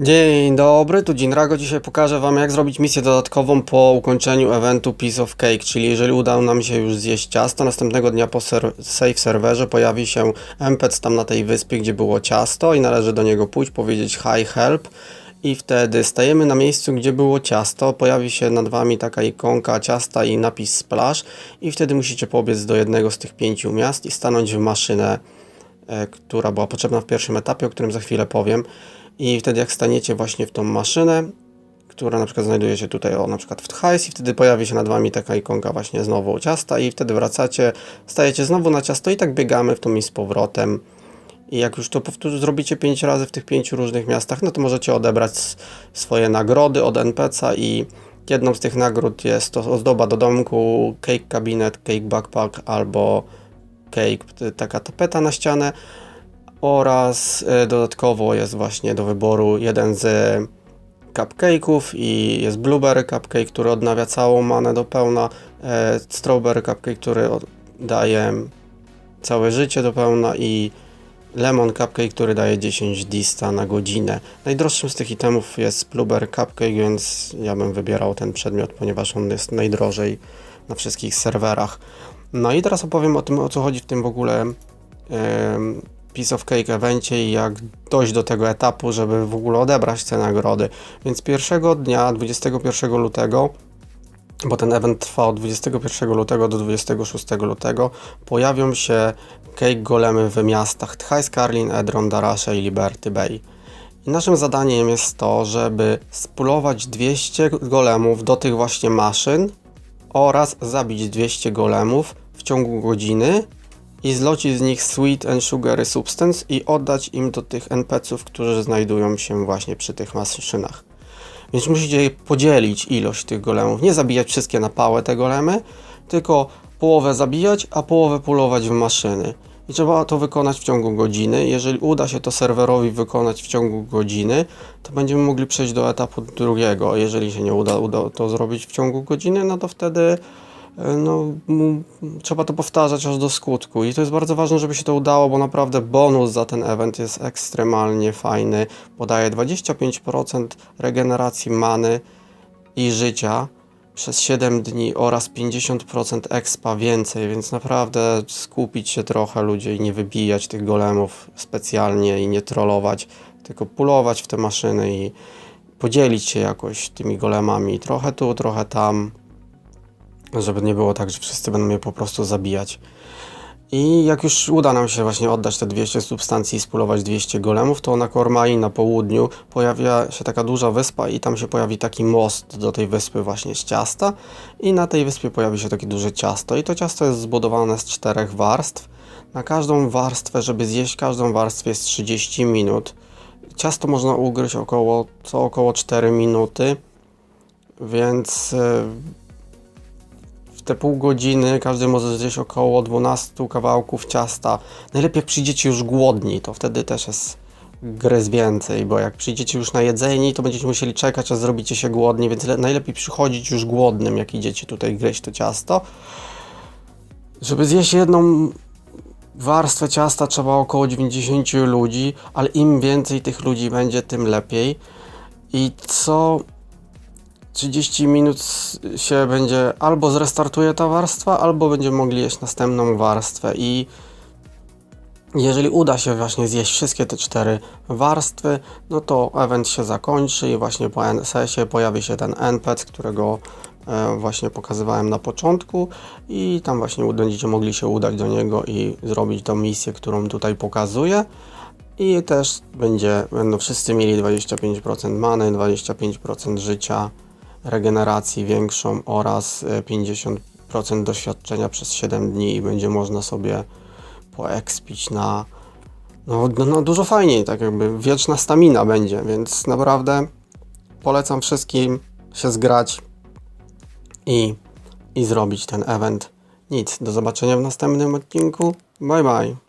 Dzień dobry, tu Jinrago. Dzisiaj pokażę Wam, jak zrobić misję dodatkową po ukończeniu eventu Piece of Cake, czyli jeżeli udało nam się już zjeść ciasto, następnego dnia po ser save serwerze pojawi się NPC tam na tej wyspie, gdzie było ciasto i należy do niego pójść, powiedzieć hi help i wtedy stajemy na miejscu, gdzie było ciasto, pojawi się nad Wami taka ikonka ciasta i napis splash i wtedy musicie pobiec do jednego z tych pięciu miast i stanąć w maszynę która była potrzebna w pierwszym etapie, o którym za chwilę powiem. I wtedy jak staniecie właśnie w tą maszynę, która na przykład znajduje się tutaj, o na przykład w hajs i wtedy pojawi się nad wami taka ikonka właśnie znowu ciasta i wtedy wracacie, stajecie znowu na ciasto i tak biegamy w tą i z powrotem. I jak już to powtórzy, zrobicie 5 razy w tych pięciu różnych miastach, no to możecie odebrać swoje nagrody od NPC-a i jedną z tych nagród jest to ozdoba do domku, cake cabinet, cake backpack albo cake, taka tapeta na ścianę oraz e, dodatkowo jest właśnie do wyboru jeden z cupcake'ów i jest blueberry cupcake, który odnawia całą manę do pełna, e, strawberry cupcake, który daje całe życie do pełna i lemon cupcake, który daje 10 dista na godzinę. Najdroższym z tych itemów jest blueberry cupcake, więc ja bym wybierał ten przedmiot, ponieważ on jest najdrożej na wszystkich serwerach. No i teraz opowiem o tym, o co chodzi w tym w ogóle Piece of Cake evencie i jak dojść do tego etapu, żeby w ogóle odebrać te nagrody. Więc pierwszego dnia, 21 lutego, bo ten event trwa od 21 lutego do 26 lutego, pojawią się cake golemy w miastach Tchaj, Karlin, Edron, Darasha i Liberty Bay. I naszym zadaniem jest to, żeby spulować 200 golemów do tych właśnie maszyn oraz zabić 200 golemów ciągu godziny i zlocić z nich sweet and sugary substance i oddać im do tych NPC-ów, którzy znajdują się właśnie przy tych maszynach. Więc musicie podzielić ilość tych golemów. Nie zabijać wszystkie na pałę te golemy, tylko połowę zabijać, a połowę pulować w maszyny. I trzeba to wykonać w ciągu godziny. Jeżeli uda się to serwerowi wykonać w ciągu godziny, to będziemy mogli przejść do etapu drugiego. Jeżeli się nie uda, uda to zrobić w ciągu godziny, no to wtedy no, trzeba to powtarzać aż do skutku. I to jest bardzo ważne, żeby się to udało, bo naprawdę bonus za ten event jest ekstremalnie fajny. Podaje 25% regeneracji many i życia przez 7 dni oraz 50% expa więcej, więc naprawdę skupić się trochę ludzie i nie wybijać tych golemów specjalnie i nie trollować, tylko pulować w te maszyny i podzielić się jakoś tymi golemami. Trochę tu, trochę tam, żeby nie było tak, że wszyscy będą mnie po prostu zabijać. I jak już uda nam się właśnie oddać te 200 substancji i spulować 200 golemów, to na Kormai na południu pojawia się taka duża wyspa i tam się pojawi taki most do tej wyspy właśnie z ciasta i na tej wyspie pojawi się takie duże ciasto i to ciasto jest zbudowane z czterech warstw. Na każdą warstwę, żeby zjeść każdą warstwę jest 30 minut. Ciasto można ugryźć około, co około 4 minuty, więc w te pół godziny każdy może zjeść około 12 kawałków ciasta. Najlepiej jak przyjdziecie już głodni, to wtedy też jest gryz więcej, bo jak przyjdziecie już na jedzeni, to będziecie musieli czekać, a zrobicie się głodni, więc le- najlepiej przychodzić już głodnym, jak idziecie tutaj gryźć to ciasto. Żeby zjeść jedną warstwę ciasta trzeba około 90 ludzi, ale im więcej tych ludzi będzie, tym lepiej. I co 30 minut się będzie albo zrestartuje ta warstwa, albo będziemy mogli jeść następną warstwę. I jeżeli uda się właśnie zjeść wszystkie te cztery warstwy, no to event się zakończy i właśnie po NSS-ie pojawi się ten NPC, którego e, właśnie pokazywałem na początku. I tam właśnie będziecie mogli się udać do niego i zrobić tą misję, którą tutaj pokazuję. I też będzie, będą wszyscy mieli 25% many, 25% życia, regeneracji większą oraz e, 50% doświadczenia przez 7 dni i będzie można sobie poekspić na no, no, no dużo fajniej, tak jakby wieczna stamina będzie, więc naprawdę polecam wszystkim się zgrać i, i zrobić ten event. Nic, do zobaczenia w następnym odcinku. Bye bye.